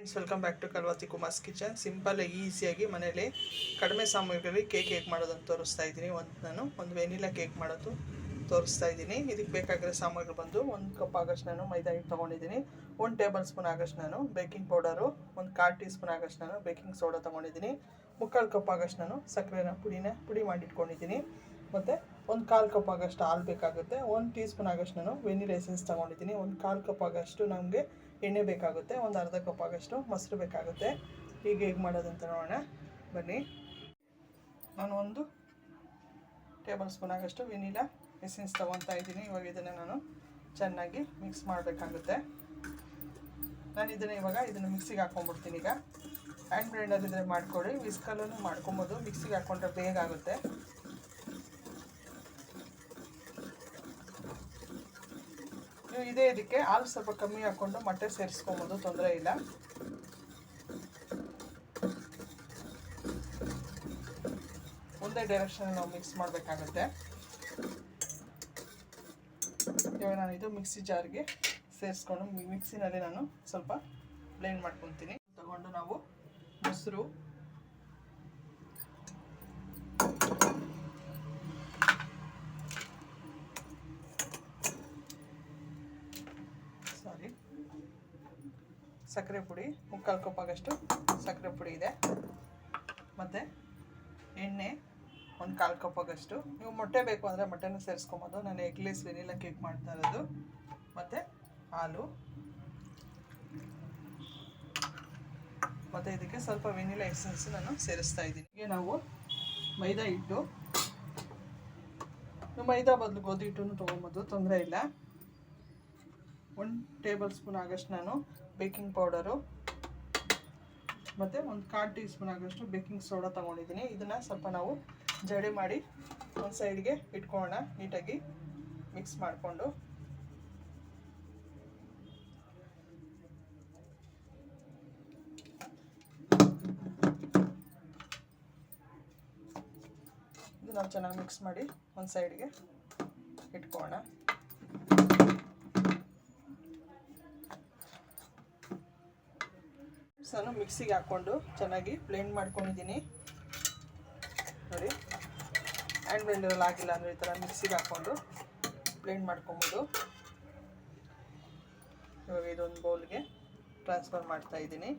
Friends welcome back to Kalvathi Kumar's kitchen simple ಈಸಿಯಾಗಿ ಮನೇಲಿ ಕಡಿಮೆ ಸಾಮಗ್ರಿಗಳಲ್ಲಿ ಕೇಕ್ ಹೇಗೆ ಮಾಡೋದನ್ನು ತೋರಿಸ್ತಾ ಇದ್ದೀನಿ. ಒಂದು ನಾನು ಒಂದು ವೆನಿಲಾ ಕೇಕ್ ಮಾಡೋದು ತೋರಿಸ್ತಾ ಇದ್ದೀನಿ. ಇದಕ್ಕೆ ಬೇಕಾಗಿರೋ ಸಾಮಗ್ರಿ ಬಂದು ಒಂದು ಕಪ್ ಆಗಷ್ಟು ನಾನು ಮೈದಾ ಹಿಟ್ಟು ತೊಗೊಂಡಿದ್ದೀನಿ. ಒಂದು ಟೇಬಲ್ ಸ್ಪೂನ್ ಆಗಷ್ಟು ನಾನು ಬೇಕಿಂಗ್ ಪೌಡರು ಒಂದು ಕಾಲು ಟೀ ಸ್ಪೂನ್ ಆಗಷ್ಟು ನಾನು ಬೇಕಿಂಗ್ ಸೋಡಾ ತೊಗೊಂಡಿದ್ದೀನಿ. ಮುಕ್ಕಾಲು ಕಪ್ ಆಗಷ್ಟು ನಾನು ಸಕ್ಕರೆನ ಪುಡಿನ ಪುಡಿ ಮಾಡಿಟ್ಕೊಂಡಿದ್ದೀನಿ. ಮತ್ತು ಒಂದು ಕಾಲು ಕಪ್ ಆಗಷ್ಟು ಹಾಲು ಬೇಕಾಗುತ್ತೆ. ಒಂದು ಟೀ ಸ್ಪೂನ್ ಆಗಷ್ಟು ನಾನು ವೆನಿಲ್ ಎಸೆನ್ಸ್ ತೊಗೊಂಡಿದ್ದೀನಿ. ಒಂದು ಕಾಲು ಕಪ್ ಆಗಷ್ಟು ನಮಗೆ ಎಣ್ಣೆ ಬೇಕಾಗುತ್ತೆ, ಒಂದು ಅರ್ಧ ಕಪ್ ಆಗಷ್ಟು ಮೊಸರು ಬೇಕಾಗುತ್ತೆ. ಈಗ ಹೇಗೆ ಮಾಡೋದಂತ ನೋಡೋಣ, ಬನ್ನಿ. ನಾನು ಒಂದು ಟೇಬಲ್ ಸ್ಪೂನ್ ಆಗಷ್ಟು ವೆನಿಲಾ ಎಸೆನ್ಸ್ ತೊಗೊತಾ ಇದ್ದೀನಿ. ಇವಾಗ ಇದನ್ನು ನಾನು ಚೆನ್ನಾಗಿ ಮಿಕ್ಸ್ ಮಾಡಬೇಕಾಗುತ್ತೆ. ನಾನು ಇದನ್ನು ಇವಾಗ ಇದನ್ನು ಮಿಕ್ಸಿಗೆ ಹಾಕ್ಕೊಂಡ್ಬಿಡ್ತೀನಿ ಈಗ. ಹ್ಯಾಂಡ್ ಗ್ರೈಂಡರ್ ಇದ್ರೆ ಮಾಡ್ಕೊಳ್ಳಿ, ವಿಸ್ಕಲ್ಲೂ ಮಾಡ್ಕೊಬೋದು. ಮಿಕ್ಸಿಗೆ ಹಾಕ್ಕೊಂಡ್ರೆ ಬೇಗ ಆಗುತ್ತೆ. ನೀವು ಇದೇ ಇದಕ್ಕೆ ಹಾಲು ಸ್ವಲ್ಪ ಕಮ್ಮಿ ಹಾಕ್ಕೊಂಡು ಮೊಟ್ಟೆ ಸೇರಿಸ್ಕೊಬೋದು, ತೊಂದರೆ ಇಲ್ಲ. ಒಂದೇ ಡೈರೆಕ್ಷನ್ ನಾವು ಮಿಕ್ಸ್ ಮಾಡಬೇಕಾಗುತ್ತೆ. ಇವಾಗ ನಾನು ಇದು ಮಿಕ್ಸಿ ಜಾರ್ಗೆ ಸೇರಿಸ್ಕೊಂಡು ಮಿಕ್ಸಿನಲ್ಲಿ ನಾನು ಸ್ವಲ್ಪ ಬ್ಲೆಂಡ್ ಮಾಡ್ಕೊತೀನಿ. ತಗೊಂಡು ನಾವು ಮೊಸರು ಸಾರಿ ಸಕ್ಕರೆ ಪುಡಿ, ಮುಕ್ಕಾಲು ಆಗಷ್ಟು ಸಕ್ಕರೆ ಪುಡಿ ಇದೆ. ಮತ್ತು ಎಣ್ಣೆ ಒಂದು ಕಾಲು ಕಪ್ ಆಗಷ್ಟು ನೀವು ಮೊಟ್ಟೆ ಬೇಕು ಅಂದರೆ ಮೊಟ್ಟೆನೂ ಸೇರಿಸ್ಕೊಬೋದು. ನಾನು ಎಗ್ಲೇಸ್ ವೆನಿಲ್ಲ ಕೇಕ್ ಮಾಡ್ತಾ ಇರೋದು. ಮತ್ತು ಹಾಲು. ಮತ್ತು ಇದಕ್ಕೆ ಸ್ವಲ್ಪ ವೆನಿಲಾ ಎಸೆನ್ಸ್ ನಾನು ಸೇರಿಸ್ತಾ ಇದ್ದೀನಿ. ಈಗ ನಾವು ಮೈದಾ ಹಿಟ್ಟು. ಮೈದಾ ಬದಲು ಗೋಧಿ ಹಿಟ್ಟು ತೊಗೊಬೋದು, ತೊಂದರೆ ಇಲ್ಲ. ಒಂದು ಟೇಬಲ್ ಸ್ಪೂನ್ ಆಗಷ್ಟು ನಾನು ಬೇಕಿಂಗ್ ಪೌಡರು, ಮತ್ತು ಒಂದು ಕಾಲು ಟೀ ಸ್ಪೂನ್ ಆಗೋಷ್ಟು ಬೇಕಿಂಗ್ ಸೋಡಾ ತೊಗೊಂಡಿದ್ದೀನಿ. ಇದನ್ನು ಸ್ವಲ್ಪ ನಾವು ಜಡೆ ಮಾಡಿ ಒಂದು ಸೈಡ್ಗೆ ಇಟ್ಕೊಳ್ಳೋಣ, ನೀಟಾಗಿ ಮಿಕ್ಸ್ ಮಾಡಿಕೊಂಡು. ಇದು ಚೆನ್ನಾಗಿ ಮಿಕ್ಸ್ ಮಾಡಿ ಒಂದು ಸೈಡ್ಗೆ ಇಟ್ಕೊಳ್ಳೋಣ. ನಾನು ಮಿಕ್ಸಿಗೆ ಹಾಕ್ಕೊಂಡು ಚೆನ್ನಾಗಿ ಬ್ಲೆಂಡ್ ಮಾಡ್ಕೊಂಡಿದ್ದೀನಿ. ನೋಡಿ ಆ್ಯಂಡ್ ಬ್ಲೆಂಡರಲ್ಲಿ ಆಗಿಲ್ಲ ಅಂದರೆ ಈ ಥರ ಮಿಕ್ಸಿಗೆ ಹಾಕ್ಕೊಂಡು ಬ್ಲೆಂಡ್ ಮಾಡ್ಕೊಬೋದು. ಇವಾಗ ಇದೊಂದು ಬೌಲ್ಗೆ ಟ್ರಾನ್ಸ್ಫರ್ ಮಾಡ್ತಾ ಇದ್ದೀನಿ.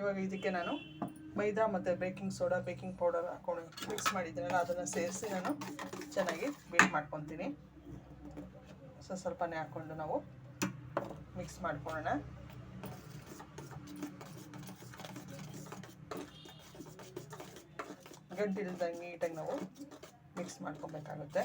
ಇವಾಗ ಇದಕ್ಕೆ ನಾನು ಮೈದಾ ಮತ್ತು ಬೇಕಿಂಗ್ ಸೋಡಾ, ಬೇಕಿಂಗ್ ಪೌಡರ್ ಹಾಕೊಂಡು ಮಿಕ್ಸ್ ಮಾಡಿದ್ದೀನಲ್ಲ, ಅದನ್ನು ಸೇರಿಸಿ ನಾನು ಚೆನ್ನಾಗಿ ಬೀಟ್ ಮಾಡ್ಕೊತೀನಿ. ಸೊ ಸ್ವಲ್ಪನೇ ಹಾಕ್ಕೊಂಡು ನಾವು ಮಿಕ್ಸ್ ಮಾಡ್ಕೊಳ್ಳೋಣ. ಗಂಟಿಲ್ದಂಗೆ ನೀಟಾಗಿ ನಾವು ಮಿಕ್ಸ್ ಮಾಡ್ಕೊಬೇಕಾಗುತ್ತೆ.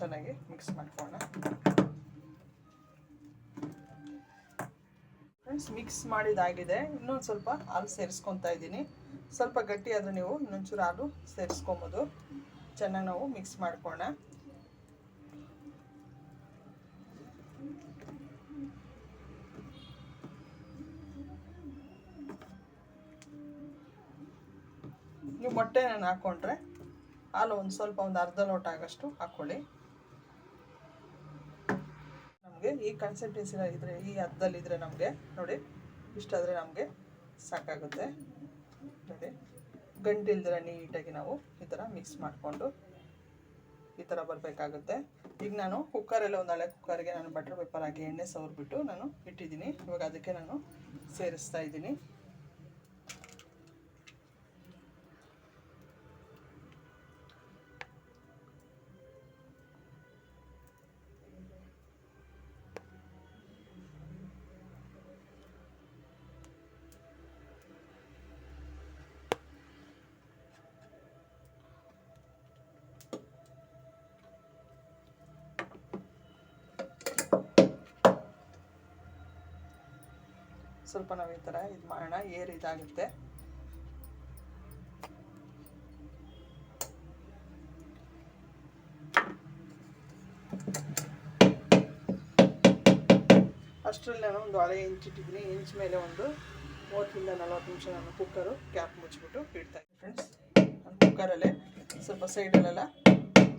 ಚೆನ್ನಾಗಿ ಮಿಕ್ಸ್ ಮಾಡ್ಕೊಳ್ಳೋಣ. ಫ್ರೆಂಡ್ಸ್ ಮಿಕ್ಸ್ ಮಾಡಿದಾಗಿದೆ. ಇನ್ನೊಂದು ಸ್ವಲ್ಪ ಹಾಲು ಸೇರಿಸ್ಕೊತಾ ಇದ್ದೀನಿ. ಸ್ವಲ್ಪ ಗಟ್ಟಿ ಆದರೆ ನೀವು ಇನ್ನೊಂಚೂರು ಹಾಲು ಸೇರಿಸ್ಕೊಬೋದು. ಚೆನ್ನಾಗಿ ನಾವು ಮಿಕ್ಸ್ ಮಾಡ್ಕೋಣ ನೀವು ಮೊಟ್ಟೆ ನಾನು ಹಾಕ್ಕೊಂಡ್ರೆ ಹಾಲು ಒಂದು ಸ್ವಲ್ಪ ಒಂದು ಅರ್ಧ ಲೋಟ ಆಗೋಷ್ಟು ಹಾಕ್ಕೊಳ್ಳಿ ಈ ಕನ್ಸಿಸ್ಟೆನ್ಸಿ ಇದ್ರೆ ಈ ಹದ್ದಲ್ಲಿದ್ದರೆ ನಮಗೆ, ನೋಡಿ ಇಷ್ಟಾದರೆ ನಮಗೆ ಸಾಕಾಗುತ್ತೆ. ನೋಡಿ ಗಂಟಿಲ್ದಿರ ನೀಟಾಗಿ ನಾವು ಈ ಥರ ಮಿಕ್ಸ್ ಮಾಡಿಕೊಂಡು ಈ ಥರ ಬರಬೇಕಾಗುತ್ತೆ. ಈಗ ನಾನು ಕುಕ್ಕರಲ್ಲಿ ಒಂದು ಹಳೆ ಕುಕ್ಕರ್ಗೆ ನಾನು ಬಟರ್ ಪೇಪರ್ ಹಾಕಿ ಎಣ್ಣೆ ಸವರ್ಬಿಟ್ಟು ನಾನು ಇಟ್ಟಿದ್ದೀನಿ. ಇವಾಗ ಅದಕ್ಕೆ ನಾನು ಸೇರಿಸ್ತಾ ಇದ್ದೀನಿ. ಸ್ವಲ್ಪ ನಾವು ಈ ಥರ ಇದು ಮಾಡೋಣ, ಏರ್ ಇದಾಗುತ್ತೆ. ಅಷ್ಟರಲ್ಲಿ ನಾನು ಒಂದು ಹಳೆ ಇಂಚಿಟ್ಟಿದ್ದೀನಿ ಇಂಚ್ ಮೇಲೆ ಒಂದು ಮೂವತ್ತರಿಂದ ನಲ್ವತ್ತು ನಿಮಿಷ ನಾನು ಕುಕ್ಕರು ಕ್ಯಾಪ್ ಮುಚ್ಚಿಬಿಟ್ಟು ಇಡ್ತಾ ಇದ್ದೀನಿ ಫ್ರೆಂಡ್ಸ್ ನಾನು ಕುಕ್ಕರಲ್ಲೇ ಸ್ವಲ್ಪ ಸೈಡಲ್ಲೆಲ್ಲ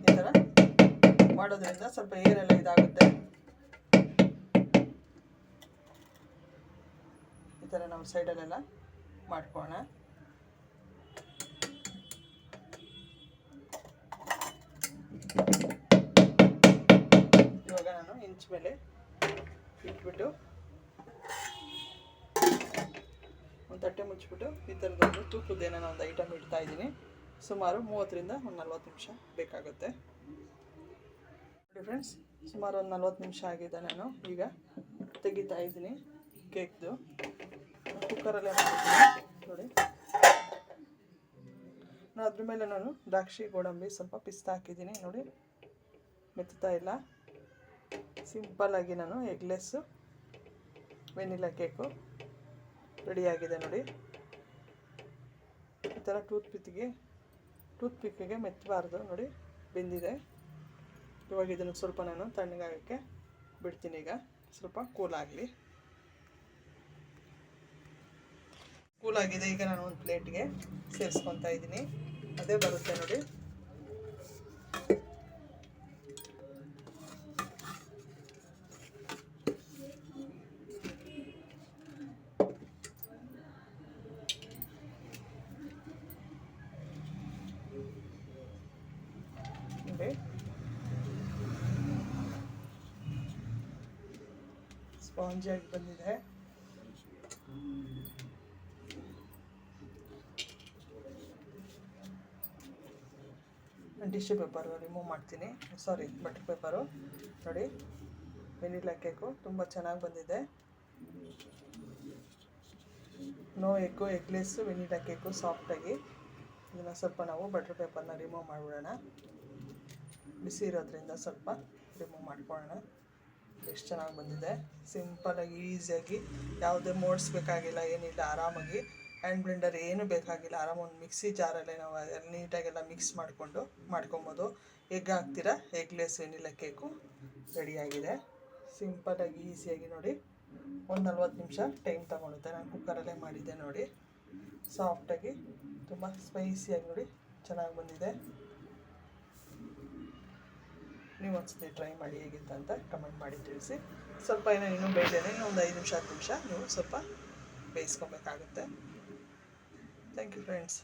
ಈ ಥರ ಮಾಡೋದ್ರಿಂದ ಸ್ವಲ್ಪ ಏರೆಲ್ಲ ಇದಾಗುತ್ತೆ. ಥರ ನಾವು ಸೈಡಲ್ಲೆಲ್ಲ ಮಾಡ್ಕೋಣ ಇವಾಗ ನಾನು ಇಂಚ್ ಮೇಲೆ ಇಟ್ಬಿಟ್ಟು ಒಂದು ತಟ್ಟೆ ಮುಚ್ಚಿಬಿಟ್ಟು ಈ ಥರದೊಂದು ನಾನು ಒಂದು ಐಟಮ್ ಇಡ್ತಾ ಇದ್ದೀನಿ. ಸುಮಾರು ಮೂವತ್ತರಿಂದ ಒಂದು ನಲ್ವತ್ತು ನಿಮಿಷ ಬೇಕಾಗುತ್ತೆ. ನೋಡಿ ಫ್ರೆಂಡ್ಸ್ ಸುಮಾರು ಒಂದು ನಲ್ವತ್ತು ನಿಮಿಷ ಆಗಿದೆ ನಾನು ಈಗ ತೆಗಿತಾ ಇದ್ದೀನಿ ಕೇಕ್ದು ಕುಕ್ಕರಲ್ಲೇ ನೋಡಿ. ನಾನು ಅದ್ರ ಮೇಲೆ ನಾನು ದ್ರಾಕ್ಷಿ ಗೋಡಂಬಿ ಸ್ವಲ್ಪ ಪಿಸ್ತಾ ಹಾಕಿದ್ದೀನಿ. ನೋಡಿ ಮೆತ್ತಾ ಇಲ್ಲ. ಸಿಂಪಲ್ಲಾಗಿ ನಾನು ಎಗ್ಲೆಸ್ಸು ವೆನಿಲಾ ಕೇಕು ರೆಡಿಯಾಗಿದೆ ನೋಡಿ. ಈ ಥರ ಟೂತ್ ಪಿಕ್ಕಿಗೆ ಟೂತ್ ಮೆತ್ತಬಾರ್ದು ನೋಡಿ, ಬೆಂದಿದೆ. ಇವಾಗ ಇದನ್ನು ಸ್ವಲ್ಪ ನಾನು ತಣ್ಣಗಾಗಕ್ಕೆ ಬಿಡ್ತೀನಿ ಈಗ. ಸ್ವಲ್ಪ ಕೂಲ್ ಆಗಲಿ. ಕೂಲ್ ಆಗಿದೆ. ಈಗ ನಾನು ಒಂದು ಪ್ಲೇಟ್ಗೆ ಸೇರಿಸ್ಕೊತಾ ಇದ್ದೀನಿ. ಅದೇ ಬರುತ್ತೆ ನೋಡಿ. ಸ್ಪಾಂಜಿಯಾಗಿ ಬಂದಿದೆ. ಟಿಶ್ಯೂ ಪೇಪರು ರಿಮೂವ್ ಮಾಡ್ತೀನಿ. ಸಾರಿ ಬಟರ್ ಪೇಪರು ನೋಡಿ ವೆನಿಲಾ ಕೇಕು ತುಂಬ ಚೆನ್ನಾಗಿ ಬಂದಿದೆ. No egg eggless vanilla cake ಸಾಫ್ಟಾಗಿ ಇದನ್ನು ಸ್ವಲ್ಪ ನಾವು ಬಟರ್ ಪೇಪರ್ನ ರಿಮೂವ್ ಮಾಡಿಬಿಡೋಣ. ಬಿಸಿ ಇರೋದ್ರಿಂದ ಸ್ವಲ್ಪ ರಿಮೂವ್ ಮಾಡ್ಕೊಳ್ಳೋಣ. ಎಷ್ಟು ಚೆನ್ನಾಗಿ ಬಂದಿದೆ. ಸಿಂಪಲಾಗಿ ಈಸಿಯಾಗಿ ಯಾವುದೇ ಮೋಡಿಸ್ಬೇಕಾಗಿಲ್ಲ ಏನಿಲ್ಲ, ಆರಾಮಾಗಿ. ಹ್ಯಾಂಡ್ ಬ್ಲೆಂಡರ್ ಏನು ಬೇಕಾಗಿಲ್ಲ, ಆರಾಮ ಒಂದು ಮಿಕ್ಸಿ ಜಾರಲ್ಲೇ ನಾವು ನೀಟಾಗೆಲ್ಲ ಮಿಕ್ಸ್ ಮಾಡಿಕೊಂಡು ಮಾಡ್ಕೊಬೋದು. ಎಗ್ ಹಾಕ್ತೀರಾ? ಎಗ್ಲೆಸ್ ವೆನಿಲ್ಲ ಕೇಕು ರೆಡಿಯಾಗಿದೆ ಸಿಂಪಲಾಗಿ ಈಸಿಯಾಗಿ ನೋಡಿ. ಒಂದು ನಲ್ವತ್ತು ನಿಮಿಷ ಟೈಮ್ ತೊಗೊಳುತ್ತೆ. ನಾನು ಕುಕ್ಕರಲ್ಲೇ ಮಾಡಿದ್ದೆ ನೋಡಿ. ಸಾಫ್ಟಾಗಿ ತುಂಬ ಸ್ಪೈಸಿಯಾಗಿ ನೋಡಿ, ಚೆನ್ನಾಗಿ ಬಂದಿದೆ. ನೀವು ಒಂದ್ಸತಿ ಟ್ರೈ ಮಾಡಿ ಹೇಗಿತ್ತ ಅಂತ ಕಮೆಂಟ್ ಮಾಡಿ ತಿಳಿಸಿ. ಸ್ವಲ್ಪ ಏನೋ ಇನ್ನೂ ಬೇಯ್ದೇನೆ ಇನ್ನೊಂದು ಐದು ನಿಮಿಷ, ಹತ್ತು ನಿಮಿಷ ನೀವು ಸ್ವಲ್ಪ ಬೇಯಿಸ್ಕೊಬೇಕಾಗುತ್ತೆ. Thank you friends